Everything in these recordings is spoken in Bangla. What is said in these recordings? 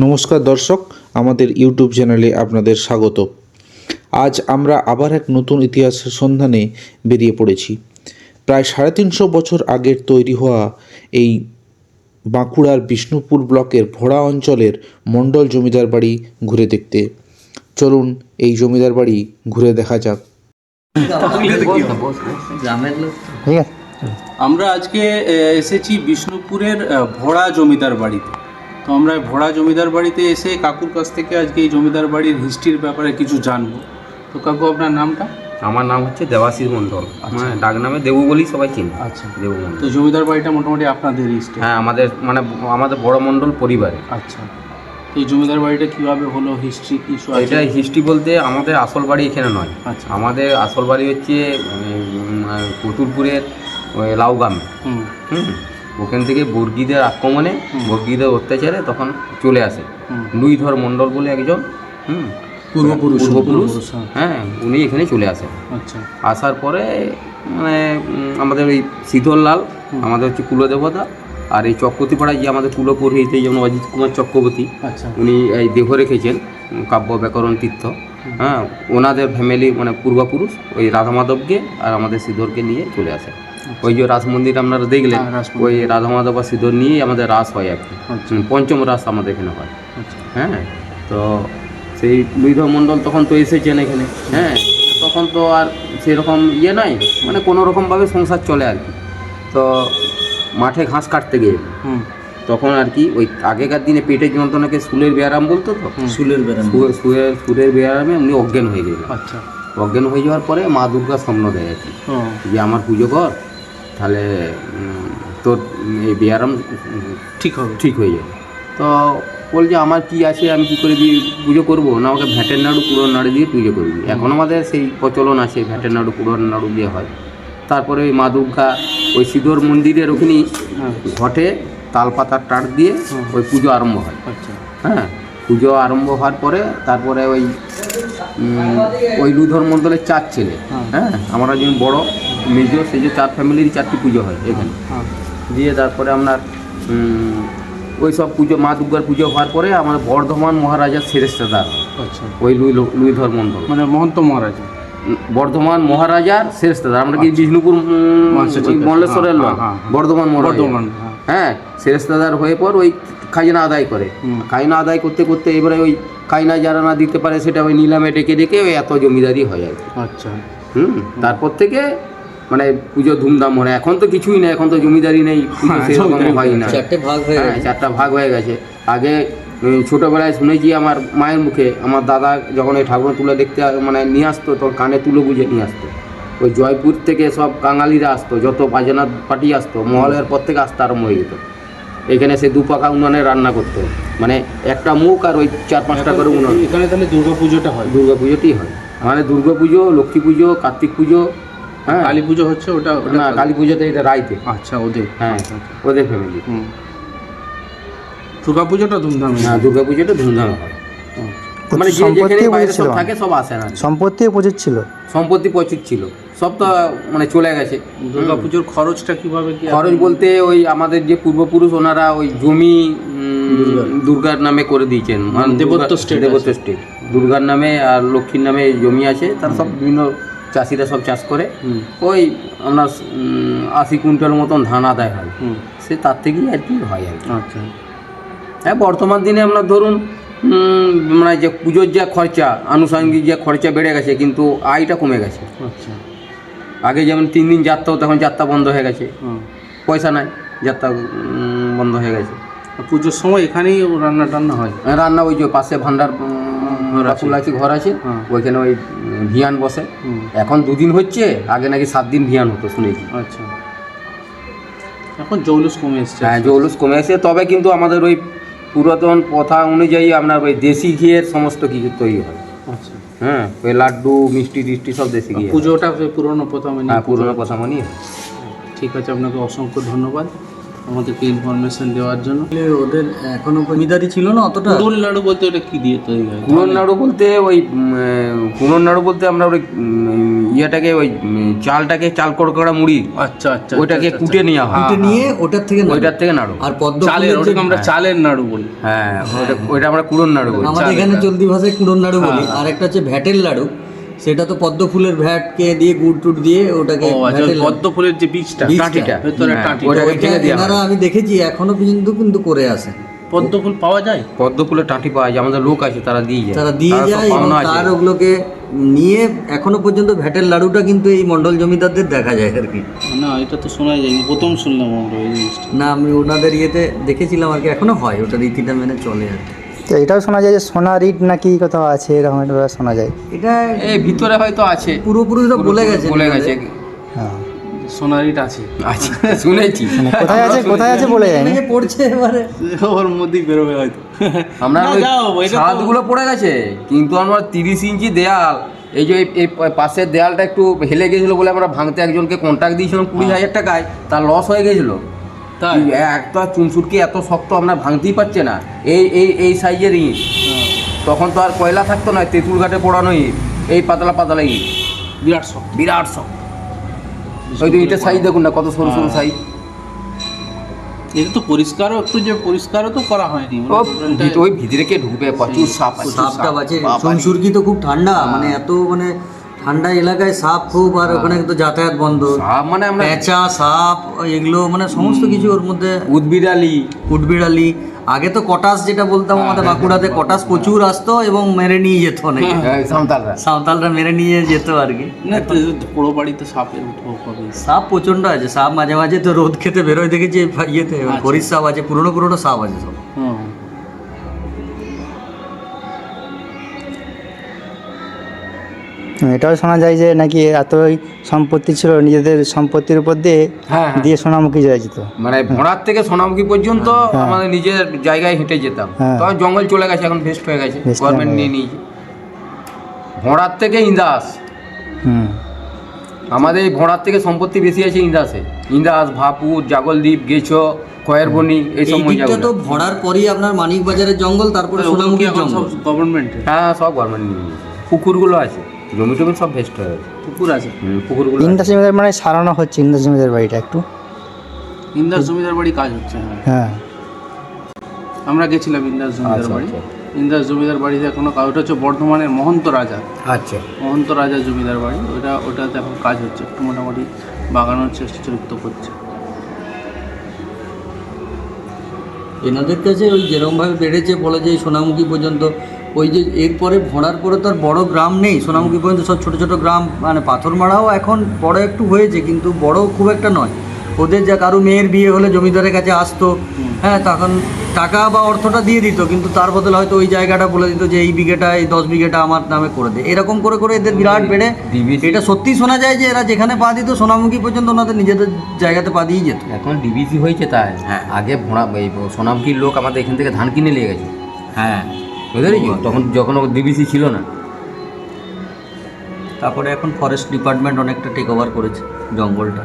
নমস্কার দর্শক, আমাদের ইউটিউব চ্যানেলে আপনাদের স্বাগত। আজ আমরা আবার এক নতুন ইতিহাসের সন্ধানে বেরিয়ে পড়েছি। প্রায় সাড়ে তিনশো বছর আগের তৈরি হওয়া এই বাঁকুড়ার বিষ্ণুপুর ব্লকের ভোড়া অঞ্চলের মণ্ডল জমিদার বাড়ি ঘুরে দেখতে। চলুন এই জমিদার বাড়ি ঘুরে দেখা যাক। আমরা আজকে এসেছি বিষ্ণুপুরের ভোড়া জমিদার বাড়িতে। তো আমরা ভোড়া জমিদার বাড়িতে এসে কাকুর কাছ থেকে আজকে এই জমিদার বাড়ির হিস্ট্রির ব্যাপারে কিছু জানব। তো কাকু আপনার নামটা? আমার নাম হচ্ছে দেবাশিস মণ্ডল। মানে ডাক নামে দেবু বলি সবাই চিনি। আচ্ছা। দেবু মণ্ডল তো জমিদার বাড়িটা মোটামুটি আপনাদের হিস্ট্রি হ্যাঁ আমাদের মানে আমাদের বড় মণ্ডল পরিবারে। আচ্ছা। তো এই জমিদার বাড়িটা কীভাবে হলো হিস্ট্রি কি সব আছে? এটা হিস্ট্রি বলতে আমাদের আসল বাড়ি এখানে নয়। আচ্ছা। আমাদের আসল বাড়ি হচ্ছে কতুলপুরের হুম। হুম। ওখান থেকে বর্গীদের আক্রমণে বর্গীদের অত্যাচারে তখন চলে আসে। লুইধর মণ্ডল বলে একজন হুম পূর্বপুরুষ। পূর্বপুরুষ হ্যাঁ। হ্যাঁ উনি এখানে চলে আসেন আচ্ছা। আসার পরে মানে আমাদের ওই লাল আমাদের হচ্ছে কুলদেবতা আর এই চক্রবর্তীপাড়ায় যে আমাদের কুলপুরোহিত যেমন অজিত কুমার চক্রবর্তী আচ্ছা। উনি এই দেহ রেখেছেন কাব্য ব্যাকরণ তীর্থ হ্যাঁ ওনাদের ফ্যামিলি মানে পূর্বপুরুষ ওই রাধা মাধবকে আর আমাদের সিদ্ধরকে নিয়ে চলে আসে। ওই যে রাস মন্দির আপনারা দেখলেন হ্যাঁ। ওই রাধা মাধব আর সিদ্ধর নিয়েই আমাদের রাস হয় আর কি। আচ্ছা। পঞ্চম রাস আমাদের এখানে হয়। আচ্ছা। হ্যাঁ তো সেই লুইধর মণ্ডল তখন তো এসেছেন এখানে। হ্যাঁ তখন তো আর সেরকম ইয়ে নাই মানে কোনো রকমভাবে সংসার চলে আর কি। তো মাঠে ঘাস কাটতে গিয়ে হুম। তখন আর কি ওই আগেকার দিনে পেটের যন্ত্রণাকে সুলের ব্যায়াম বলতো তো? সুলের সু- সুয়ের সুরের ব্যায়ামে উনি অজ্ঞান হয়ে গেলেন। আচ্ছা। অজ্ঞান হয়ে যাওয়ার পরে মা দুর্গা স্বপ্ন দেয় আর কি। যে আমার পুজো কর তাহলে তোর এই ব্যায়াম ঠিক হবে। ঠিক হয়ে যাবে। তো বলছে আমার কি আছে আমি কি করে দিয়ে পুজো করব? না আমাকে ভ্যাটের নাড়ু পুরোর নাড়ু দিয়ে পুজো করবি। এখন আমাদের সেই প্রচলন আছে ভ্যাটের নাড়ু পুরোর নাড়ু দিয়ে হয়। তারপরে ওই মা দুর্গা ওই সিদ্ধর মন্দিরের ওখানেই হ্যাঁ। ঘটে তালপাতার টাট দিয়ে ওই পুজো আরম্ভ হয়। আচ্ছা। হ্যাঁ পুজো আরম্ভ হওয়ার পরে তারপরে ওই ওই লুধর মণ্ডলের চার ছেলে। হ্যাঁ। আমরা যেমন বড় মেজো সেই যে চার ফ্যামিলির চারটি পুজো হয় এখানে। হ্যাঁ। দিয়ে তারপরে আপনার ওই সব পুজো মা দুর্গার পুজো হওয়ার পরে আমার বর্ধমান মহারাজার শ্রেষ্ঠদার আচ্ছা। ওই লুই লুইধর মণ্ডল। মানে মহন্ত মহারাজ। বর্ধমান মহারাজার শ্রেষ্ঠদার আমরা কি বিষ্ণুপুর আচ্ছা, ওই আছে। মল্লেশ্বরের লোক? হ্যাঁ, হ্যাঁ। বর্ধমান মহারাজা। হ্যাঁ। শ্রেষ্ঠদার হয়ে পর ওই খাজনা আদায় করে। খাজনা আদায় করতে করতে এবারে ওই খাজনা যারা না দিতে পারে সেটা ওই নিলামে ডেকে ডেকে ওই এত জমিদারি হয় আর আচ্ছা। হুম তারপর থেকে মানে পুজো ধুমধাম হয় এখন তো কিছুই নেই এখন তো জমিদারি নেই হ্যাঁ, সেরকম হয় না। চারটে ভাগ হয়ে হ্যাঁ চারটা ভাগ হয়ে গেছে। আগে ছোটোবেলায় শুনেছি আমার মায়ের মুখে আমার দাদা যখন এই ঠাকুর তুলে দেখতে মানে নিয়ে আসতো তখন কানে তুলো বুঝে নিয়ে আসতো। ওই জয়পুর থেকে সব কাঙালিরা আসতো যত বাজনা পার্টি আসতো মহলের পর থেকে আসতে আরম্ভ হয়ে যেত। এখানে সে দুপাকা উনুনে রান্না করতো। মানে একটা মুখ আর ওই চার পাঁচটা করে উনুন। এখানে তাহলে দুর্গা পুজোটা হয়। দুর্গা পুজোতেই হয়। মানে দুর্গা পুজো লক্ষ্মী পুজো কার্তিক পুজো হ্যাঁ। কালী পুজো হচ্ছে ওটা না কালী। পুজোতে এটা রাইতে। আচ্ছা ওদের। হ্যাঁ আচ্ছা, আচ্ছা। ওদের ফ্যামিলি হুম। দুর্গা পুজোটা ধুমধামে হ্যাঁ দুর্গা পুজোটা ধুমধামে হয়। মানে সম্পত্তি বাইরে থাকে সব আসে না। সম্পত্তি প্রচুর ছিল। সম্পত্তি প্রচুর ছিল। সব তো মানে চলে গেছে। দুর্গা পুজোর খরচটা কীভাবে কি খরচ বলতে ওই আমাদের যে পূর্বপুরুষ ওনারা ওই জমি দুর্গার। নামে করে দিয়েছেন। মানে দেবত্ব দুর্গা- state দেবত্ব স্টেট দুর্গার নামে আর লক্ষ্মীর নামে জমি আছে। তার সব বিভিন্ন চাষিরা সব চাষ করে ওই আপনার আশি কুইন্টাল মতন ধান আদায় হয়। সে তার থেকেই আর কি হয় আর কি। আচ্ছা। হ্যাঁ বর্তমান দিনে আপনার ধরুন মানে যে পুজোর যা খরচা আনুষঙ্গিক যে খরচা বেড়ে গেছে কিন্তু আয়টা কমে গেছে। আচ্ছা। আগে যেমন তিন দিন যাত্রা হতো এখন যাত্রা বন্ধ হয়ে গেছে। হুম। পয়সা নাই যাত্রা বন্ধ হয়ে গেছে। পুজোর সময় এখানেই রান্না টান্না হয়? রান্না ওই যে পাশে ভান্ডার ঘর আছে। ঘর আছে হ্যাঁ। ওইখানে ওই ভিয়ান বসে। এখন দুদিন হচ্ছে আগে নাকি সাত দিন ভিয়ান হতো শুনেছি। আচ্ছা। এখন জৌলুস কমে এসছে। হ্যাঁ জৌলুস কমে এসে তবে কিন্তু আমাদের ওই পুরাতন প্রথা অনুযায়ী আপনার ওই দেশি ঘিয়ের সমস্ত কিছু তৈরি হয়। আচ্ছা। হ্যাঁ ওই লাড্ডু মিষ্টি টিষ্টি সব দেশি ঘি পুজোটা পুরনো প্রথমে নিয়ে হ্যাঁ পুরোনো কথা মানি ঠিক আছে আপনাকে অসংখ্য ধন্যবাদ। আমাদেরকে ইনফরমেশন দেওয়ার জন্য। ওদের এখনও জমিদারি ছিল না অতটা? কুড়ুল নাড়ু বলতে ওটা কি দিয়ে তৈরি হয়? কুড়ন নাড়ু বলতে ওই কুড়ন নাড়ু বলতে আমরা ওই ইয়েটাকে ওই চালটাকে চাল কড়কড়া মুড়ি আচ্ছা আচ্ছা ওইটাকে আচ্ছা, কুটে নেওয়া হয়। কুটে নিয়ে ওটার থেকে নাড়ু। ওইটার থেকে নাড়ু। আর পদ্ম চালের ওটাকে আমরা চালের নাড়ু বলি। হ্যাঁ ওইটা ওইটা আমরা কুড়ন নাড়ু বলি। আমাদের এখানে চলতি ভাষায় কুড়ন নাড়ু বলি। আর একটা হচ্ছে ভ্যাটের লাড়ু। সেটা তো পদ্ম ফুলের ভ্যাটকে দিয়ে গুড় টুট দিয়ে ওটাকে ও আচ্ছা। পদ্ম ফুলের যে বীজটা। টাঁটিটা ভেতরে হ্যাঁ, দেওয়া হয় আমি দেখেছি এখনও পর্যন্ত কিন্তু করে আসে। পদ্ম ফুল পাওয়া যায়? পদ্ম ফুলের টাঁটি পাওয়া যায় আমাদের লোক আছে তারা দিয়ে যায়। তারা দিয়ে যায় তার ওগুলোকে নিয়ে এখনও পর্যন্ত ভ্যাটের লাড়ুটা কিন্তু এই মন্ডল জমিদারদের দেখা যায় আর কি। না এটা তো শোনা যায়নি প্রথম শুনলাম আমরা এই জিনিসটা। না আমি ওনাদের ইয়েতে দেখেছিলাম আর কি এখনও হয় ওটা রীতিটা মেনে চলে আর কি। তো এটাও শোনা যায় যে সোনা রিট নাকি কোথাও আছে এরকম একটা শোনা যায়। এটা এই ভিতরে হয়তো আছে। পুরোপুরিটা বলে গেছে। বলে গেছে। হ্যাঁ। সোনারিট আছে। আছে শুনেছি। মানে কোথায় আছে কোথায় আছে বলে যায়নি। যে পড়ছে এবারে। ওর মধ্যেই বেরোবে হয়তো। আমরা ছাদগুলো পড়ে গেছে কিন্তু আমার তিরিশ ইঞ্চি দেয়াল এই যে এই- পাশের দেয়ালটা একটু হেলে গেছিল বলে আমরা ভাঙতে একজনকে কন্ট্যাক্ট দিয়েছিলাম কুড়ি হ্যাঁ। হাজার টাকায় তার লস হয়ে গেছিল। একটা চুনসুটকি এত শক্ত আমরা ভাঙতেই পারছে না। এই এই এই সাইজের ইট। হ্যাঁ, তখন তো আর কয়লা থাকতো না তেঁতুল ঘাটে পোড়ানো ইট এই পাতলা পাতলা ইট। বিরাট শক্ত। বিরাট শক্ত। ওই তো ইটের সাইজ দেখুন না কত সরু সরু হ্যাঁ। সাইজ। এটা তো পরিষ্কারও একটু যে পরিষ্কারও তো করা হয়নি। ওই ভিতরে কে ঢুকবে? প্রচুর সাপ আছে সাপটা বাজে বাবা তো খুব ঠান্ডা মানে এত মানে ঠান্ডা এলাকায় সাপ খুব আর ওখানে তো যাতায়াত বন্ধ। সাপ মানে আমরা পেঁচা সাপ এগুলো মানে সমস্ত কিছু ওর মধ্যে উদ্বিড়ালি উটবিড়ালি আগে তো কটাস যেটা বলতাম আমাদের বাঁকুড়াতে কটাস প্রচুর আসতো এবং মেরে নিয়ে যেত অনেক। সাঁওতালরা। সাঁওতালরা মেরে নিয়ে যেত আর কি। পোড়ো বাড়িতে সাপের উদ্ভব হবে। সাপ প্রচণ্ড আছে। সাপ মাঝে মাঝে তো রোদ খেতে বেরোয় দেখেছি ইয়েতে আচ্ছা। হরিশ সাপ আছে পুরনো পুরনো সাপ আছে সব। এটাও শোনা যায় যে নাকি এতই সম্পত্তি ছিল নিজেদের সম্পত্তির উপর দিয়ে হ্যাঁ হ্যাঁ। দিয়ে সোনামুখী যায় যেত। মানে ভোড়ার থেকে সোনামুখী পর্যন্ত আমাদের নিজের জায়গায় হেঁটে যেতাম। হ্যাঁ। তখন জঙ্গল চলে গেছে এখন ভেস্ট হয়ে গেছে। গভর্নমেন্ট হয়ে নিয়ে নিয়েছে। ভোড়ার থেকে ইন্দাস। হুম। আমাদের এই ভোড়ার থেকে সম্পত্তি বেশি আছে ইন্দাসে। ইন্দাস ভাপুর জাগলদ্বীপ গেছো কয়েরবনি এইসব এই দিকটা তো মজাগুলো ভরার পরই আপনার মানিক বাজারের জঙ্গল তারপরে সোনামুখী এখন সব জঙ্গল গভর্নমেন্টের হ্যাঁ সব গভর্নমেন্ট নিয়ে পুকুরগুলো আছে। জমি টমি সব ভেস্ট হয়ে। গেছে পুকুর আছে। পুকুরগুলো। ইন্দাস জমিদার মানে সারানো হচ্ছে ইন্দাস জমিদার বাড়িটা একটু। ইন্দাস জমিদার বাড়ি কাজ হচ্ছে হ্যাঁ। হ্যাঁ। আমরা গেছিলাম ইন্দাস জমিদার আচ্ছা, বাড়ি। আচ্ছা। ইন্দাস জমিদার বাড়িতে এখনও কাজ ওটা হচ্ছে বর্ধমানের মহন্ত রাজা। আচ্ছা। মহন্ত রাজা জমিদার বাড়ি ওটা ওটাতে এখন কাজ হচ্ছে একটু মোটামুটি বাগানোর চেষ্টা চরিত্র করছে। এনাদের কাছে ওই যেরমভাবে বেড়েছে বলা যে সোনামুখী পর্যন্ত ওই যে এরপরে ভরার পরে তো আর বড়ো গ্রাম নেই সোনামুখী পর্যন্ত সব ছোটো ছোটো গ্রাম মানে পাথরমারাও এখন বড় একটু হয়েছে কিন্তু বড় খুব একটা নয়। ওদের যা কারও মেয়ের বিয়ে হলে জমিদারের কাছে আসতো হ্যাঁ তখন টাকা বা অর্থটা দিয়ে দিত কিন্তু তার বদলে হয়তো ওই জায়গাটা বলে দিত যে এই বিঘেটা এই দশ বিঘেটা আমার নামে করে দে। এরকম করে করে এদের বিরাট বেড়ে। এটা সত্যি শোনা যায় যে এরা যেখানে পা দিত সোনামুখী পর্যন্ত ওনাদের নিজেদের জায়গাতে পা দিয়ে যেত। এখন ডিবিসি হয়েছে তাই। হ্যাঁ। আগে ভোড়া সোনামুখীর লোক আমাদের এখান থেকে ধান কিনে নিয়ে গেছে। হ্যাঁ। বুঝতে পেরেছি তখন যখন ডিবিসি ছিল না। তারপরে এখন ফরেস্ট ডিপার্টমেন্ট অনেকটা টেক ওভার করেছে জঙ্গলটা।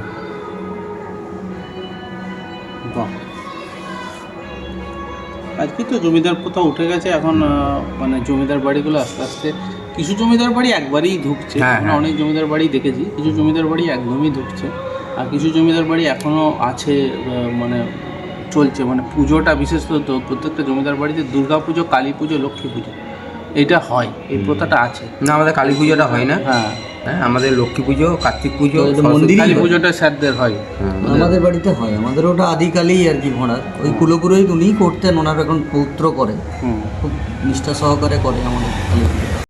আজকে তো জমিদার প্রথা উঠে গেছে এখন মানে জমিদার বাড়িগুলো আস্তে আস্তে কিছু জমিদার বাড়ি একবারেই ঢুকছে হ্যাঁ, হ্যাঁ। অনেক জমিদার বাড়ি দেখেছি কিছু জমিদার বাড়ি একদমই ঢুকছে আর কিছু জমিদার বাড়ি এখনও আছে মানে চলছে মানে পুজোটা বিশেষত প্রত্যেকটা জমিদার বাড়িতে দুর্গা পুজো কালী পুজো লক্ষ্মী পুজো এটা হয় এই প্রথাটা আছে। না আমাদের কালী পুজোটা হয় না। হ্যাঁ। হ্যাঁ আমাদের লক্ষ্মী পুজো কার্তিক পুজো এটা কালী পুজোটা স্যারদের হয়। হ্যাঁ, আমাদের বাড়িতে হয় আমাদের ওটা আদিকালেই আর কি ভোঁড়ার ওই কুলোপুরোহিত উনিই করতেন ওনার এখন পুত্র করে হুম। খুব নিষ্ঠা সহকারে করে আমাদের কালী পুজো।